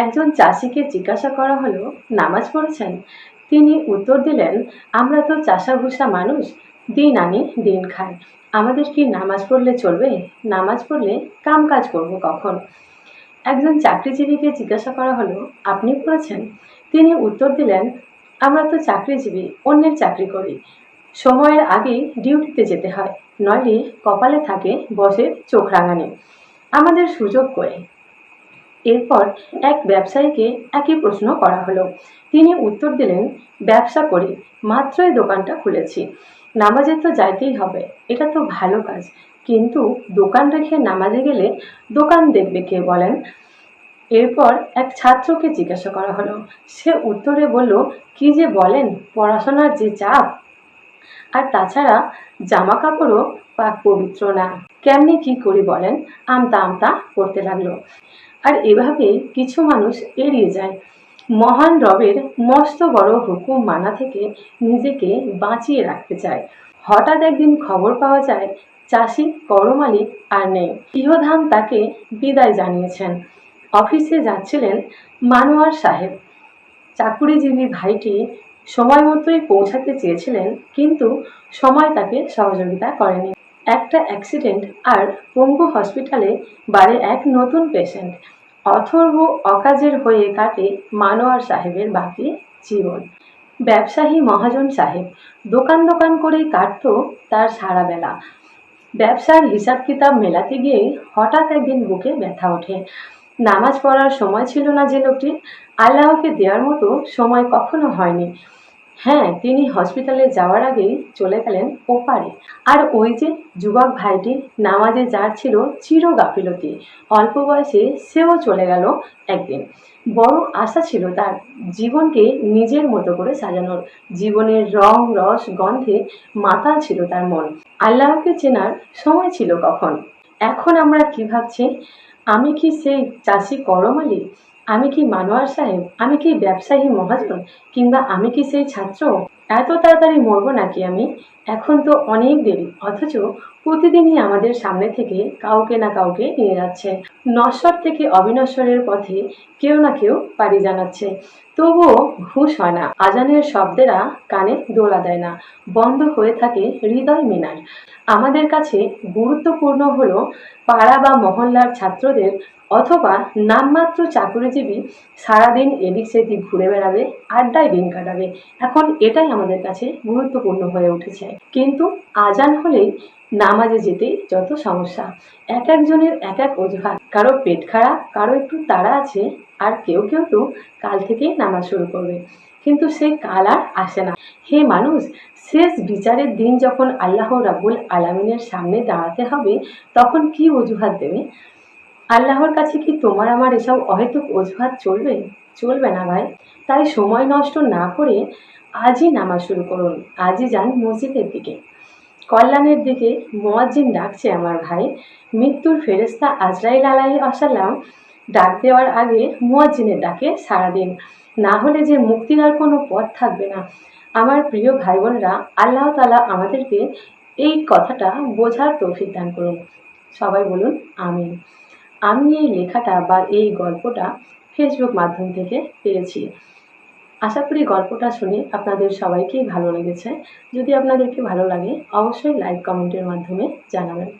একজন চাষিকে জিজ্ঞাসা করা হলো, নামাজ পড়েছেন। তিনি উত্তর দিলেন, আমরা তো চাষাভুষা মানুষ, দিন আনি, দিন খাই। আমাদের কি নামাজ পড়লে চলবে? নামাজ পড়লে কাম কাজ করব কখন? একজন চাকরিজীবীকে জিজ্ঞাসা করা হলো, আপনি পড়েছেন? তিনি উত্তর দিলেন, আমরা তো চাকরিজীবী, অন্যের চাকরি করি। সময়ের আগেই ডিউটিতে যেতে হয়, নইলে কপালে থাকে বসে চোখ রাঙানি। আমাদের সুযোগ করে এরপর এক ব্যবসায়ীকে একই প্রশ্ন করা হলো। তিনি উত্তর দিলেন, ব্যবসা করি মাত্রই দোকানটা খুলেছি। নামাজে তো যাইতেই হবে, এটা তো ভালো কাজ। কিন্তু দোকান রেখে নামাজে গেলে দোকান দেখবে কে বলেন? এরপর এক ছাত্রকে জিজ্ঞাসা করা হলো। সে উত্তরে বলল, কি যে বলেন, পড়াশোনার যে চাপ। আর তাছাড়া জামা কাপড়ও পাক পবিত্র না। কেমনি কি করি বলেন? আমতা আমতা করতে লাগল। আর এভাবে কিছু মানুষ এড়িয়ে যায়। মহান রবের মস্ত বড় হুকুম মানা থেকে নিজেকে বাঁচিয়ে রাখতে চায়। হঠাৎ একদিন খবর পাওয়া যায়, চাষি করমালি আর নেই। ইহধাম তাকে বিদায় জানিয়েছেন। অফিসে যাচ্ছিলেন মানোয়ার সাহেব। চাকুরিজীবী ভাইটি সময় মতোই পৌঁছাতে চেয়েছিলেন, কিন্তু সময় তাকে সহযোগিতা করেনি। একটা অ্যাক্সিডেন্ট আর পঙ্গু হসপিটালে বাড়ে এক নতুন পেশেন্ট। অথর্ব অকাজের হয়ে কাটে মানোয়ার সাহেবের বাকি জীবন। ব্যবসায়ী মহাজন সাহেব দোকান দোকান করে কাটত তার সারা বেলা। ব্যবসার হিসাব কিতাব মেলাতে গিয়ে হঠাৎ একদিন বুকে ব্যথা ওঠে। নামাজ পড়ার সময় ছিল না যে লোকটি আল্লাহকে দেওয়ার মতো সময় কখনো হয়নি। হ্যাঁ তিনি হসপিটালে যাওয়ার আগেই চলে গেলেন ওপারে। আর ওই যে যুবক ভাইটি নামাজে যার ছিল চির গাফিলতি অল্প বয়সে সেও চলে গেল একদিন। বড় আশা ছিল তার জীবনকে নিজের মতো করে সাজানোর। জীবনের রং, রস, গন্ধে মাতাল ছিল তার মন। আল্লাহকে চেনার সময় ছিল কখন? এখন আমরা কি ভাবছি? আমি কি সেই চাষি করমালি? আমি কি মানোয়ার সাহেব? আমি কি ব্যবসায়ী মহাজন? কিংবা আমি কি সেই ছাত্র? এত তাড়াতাড়ি মরবো নাকি আমি? এখন তো অনেক দেরি, অথচ প্রতিদিনই আমাদের সামনে থেকে কাউকে না কাউকে নিয়ে যাচ্ছে। নশ্বর থেকে অবিনশ্বরের পথে কেউ না কেউ পাড়ি জানাচ্ছে। তবুও ঘুষ হয় না, আজানের শব্দেরা কানে দোলা দেয় না, বন্ধ হয়ে থাকে হৃদয় মিনার। আমাদের কাছে গুরুত্বপূর্ণ হলো পাড়া বা মহল্লার ছাত্রদের অথবা নামমাত্র চাকরিজীবী সারাদিন এদিক সেদিক ঘুরে বেড়াবে, আড্ডায় দিন কাটাবে। এখন এটাই আমাদের কাছে গুরুত্বপূর্ণ হয়ে উঠেছে। কিন্তু আজান হলেই নামাজে যেতে যত সমস্যা। এক একজনের এক এক অজুহাত। কারও পেট খারাপ, কারও একটু তাড়া আছে, আর কেউ কেউ তো কাল থেকেই নামাজ শুরু করবে। কিন্তু সেই কাল আর আসে না। হে মানুষ, শেষ বিচারের দিন যখন আল্লাহ রাবুল আলামিনের সামনে দাঁড়াতে হবে, তখন কি অজুহাত দেবে? আল্লাহর কাছে কি তোমার আমার এসব অহেতুক অজুহাত চলবে? চলবে না ভাই। তাই সময় নষ্ট না করে আজই নামাজ শুরু করুন। আজই যান মসজিদের দিকে। কল্যাণের দিকে মোয়াজ্জিন ডাকছে আমার ভাই। মৃত্যুর ফেরেস্তা আজরাইল আলাই আসাল্লাম ডাক দেওয়ার আগে মুয়াজ্জিনের ডাকে সারা দিন। না হলে যে মুক্তির আর কোনো পথ থাকবে না। আমার প্রিয় ভাই বোনরা আল্লাহ তালা আমাদেরকে এই কথাটা বোঝার তৌফিক দান করুন। সবাই বলুন, আমিন। আমি এই লেখাটা বা এই গল্পটা ফেসবুক মাধ্যম থেকে পেয়েছি। আশা করি গল্পটা শুনে আপনাদের সবাইকেই ভালো লেগেছে। যদি আপনাদেরকে ভালো লাগে, অবশ্যই লাইক কমেন্টের মাধ্যমে জানাবেন।